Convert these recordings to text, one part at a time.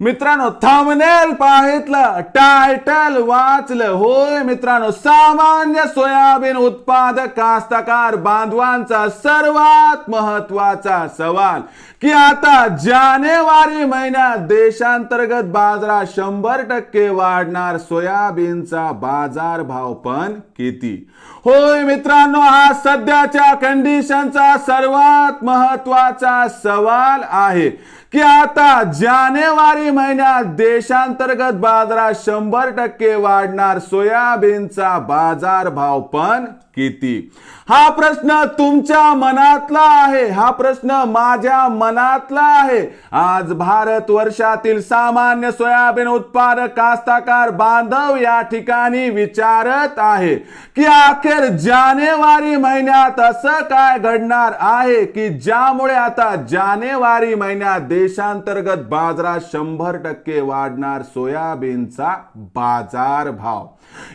मित्रांनो थांबनेल पाहितलं टायटल वाचलं. होय मित्रांनो सामान्य सोयाबीन उत्पादक कास्तकार बांधवांचा सर्वात महत्त्वाचा सवाल. की आता जानेवारी महिन्यात देशांतर्गत बाजारात शंभर टक्के वाढणार सोयाबीनचा बाजार भाव पण किती? होय मित्रांनो हा सध्याच्या कंडिशनचा सर्वात महत्त्वाचा सवाल आहे. की आता जानेवारी महिन्यात देशांतर्गत बाजारात शंभर टक्के वाढणार सोयाबीनचा बाजार भाव पण किती? हा प्रश्न तुमच्या मनातला आहे. हा प्रश्न माझ्या मनातला आहे. आज भारत वर्षातील सामान्य सोयाबीन उत्पादक कास्ताकार बांधव या ठिकाणी विचारत आहे की अखेर जानेवारी महिन्यात असं काय घडणार आहे की ज्यामुळे आता जानेवारी महिन्यात देशांतर्गत बाजारात शंभर टक्के वाढणार सोयाबीनचा बाजार भाव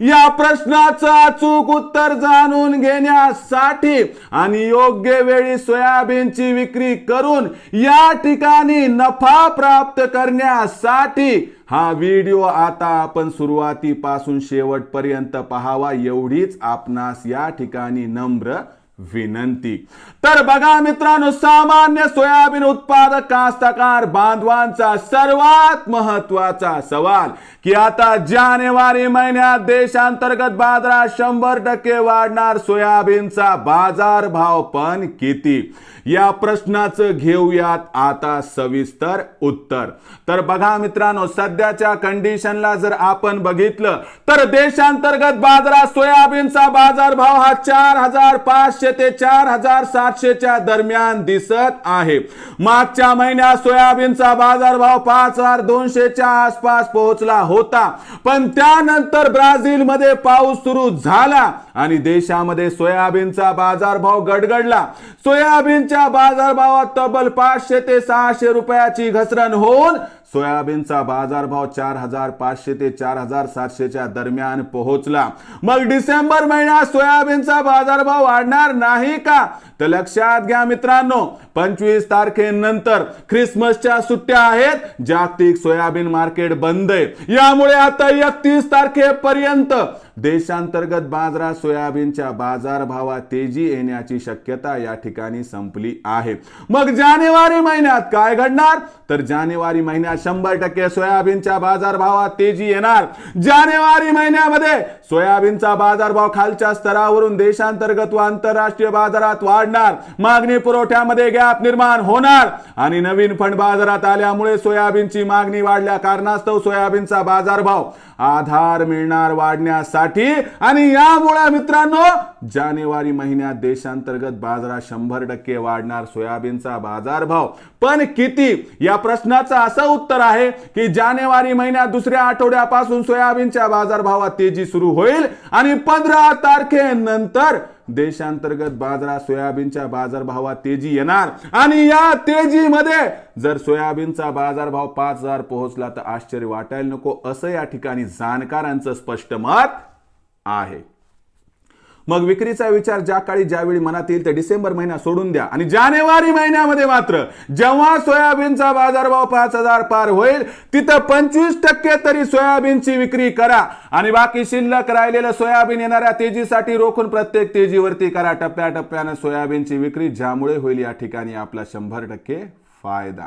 या प्रश्नाचं अचूक उत्तर जाणून घेण्यासाठी आणि योग्य वेळी सोयाबीनची विक्री करून या ठिकाणी नफा प्राप्त करण्यासाठी हा व्हिडिओ आता आपण सुरुवातीपासून शेवटपर्यंत पाहावा. एवढीच आपणास या ठिकाणी नम्र विनंती. तर बघा मित्रांनो सामान्य सोयाबीन उत्पादक कास्तकार बांधवांचा सर्वात महत्त्वाचा सवाल की आता जानेवारी महिन्यात देशांतर्गत बाजारात शंभर टक्के वाढणार सोयाबीनचा बाजार भाव पण किती? या प्रश्नाचं घेऊयात आता सविस्तर उत्तर. तर बघा मित्रांनो सध्याच्या कंडिशनला जर आपण बघितलं तर देशांतर्गत बाजारात सोयाबीनचा बाजार भाव हा चार हजार पाचशे ते चार हजार सातशेच्या दरम्यान दिसत आहे. मागच्या महिन्यात सोयाबीनचा बाजारभाव पाच हजार दोनशेच्या आसपास पोहोचला होता. पण त्यानंतर ब्राझीलमध्ये पाऊस सुरू झाला आणि देशामध्ये सोयाबीनचा बाजारभाव गडगडला. सोयाबीनच्या बाजारभावात तब्बल पाचशे ते सहाशे रुपयाची घसरण होऊन सोयाबीनचा बाजारभाव चार हजार पाचशे ते चार हजार सातशेच्या दरम्यान पोहोचला. मग डिसेंबर महिन्यात सोयाबीनचा बाजारभाव वाढणार नाही का? तर लक्षात घ्या मित्रांनो पंचवीस तारखेनंतर ख्रिसमसच्या सुट्ट्या आहेत जागतिक सोयाबीन मार्केट बंद आहे. यामुळे आता एकतीस तारखेपर्यंत देशांतर्गत बाजारात सोयाबीनच्या बाजारभावात तेजी येण्याची शक्यता या ठिकाणी संपली आहे. मग जानेवारी महिन्यात काय घडणार? तर जानेवारी महिन्यात शंभर टक्के सोयाबीनच्या बाजारभावात तेजी येणार. जानेवारी महिन्यामध्ये सोयाबीनचा बाजारभाव खालच्या स्तरावरून देशांतर्गत व आंतरराष्ट्रीय बाजारात वाढणार. मागणी पुरवठ्यामध्ये गॅप निर्माण होणार. आणि नवीन फंड बाजारात आल्यामुळे सोयाबीनची मागणी वाढल्या कारणास्तव सोयाबीनचा बाजारभाव आधार मिळणार वाढण्यासाठी आणि यामुळे मित्रांनो जानेवारी महिन्यात देशांतर्गत बाजारात शंभर टक्के वाढणार सोयाबीनचा बाजारभाव. पण किती? या प्रश्नाचं असं उत्तर आहे की जानेवारी महिन्यात दुसऱ्या आठवड्यापासून सोयाबीनच्या बाजारभावात तेजी सुरू होईल आणि पंधरा तारखेनंतर देशांतर्गत बाजारात सोयाबीनच्या बाजारभावात तेजी येणार. आणि या तेजीमध्ये जर सोयाबीनचा बाजारभाव पाच हजार पोहोचला तर आश्चर्य वाटायला नको. असं या ठिकाणी जाणकारांचं स्पष्ट मत आहे. मग विक्रीचा विचार ज्या काळी ज्यावेळी मनात येईल ते डिसेंबर महिना सोडून द्या आणि जानेवारी महिन्यामध्ये मात्र जेव्हा सोयाबीनचा बाजारभाव पाच हजार पार होईल तिथं पंचवीस टक्के तरी सोयाबीनची विक्री करा आणि बाकी शिल्लक राहिलेलं सोयाबीन येणाऱ्या तेजीसाठी रोखून प्रत्येक तेजीवरती करा. टप्प्याटप्प्यानं सोयाबीनची विक्री ज्यामुळे होईल या ठिकाणी आपला शंभर टक्के फायदा.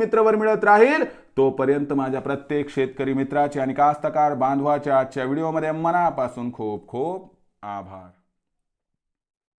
मित्रवर मिळत राहील तोपर्यंत माझ्या प्रत्येक शेतकरी मित्राचे आणि कास्तकार बांधवाच्या आजच्या व्हिडिओमध्ये मनापासून खूप खूप आभार.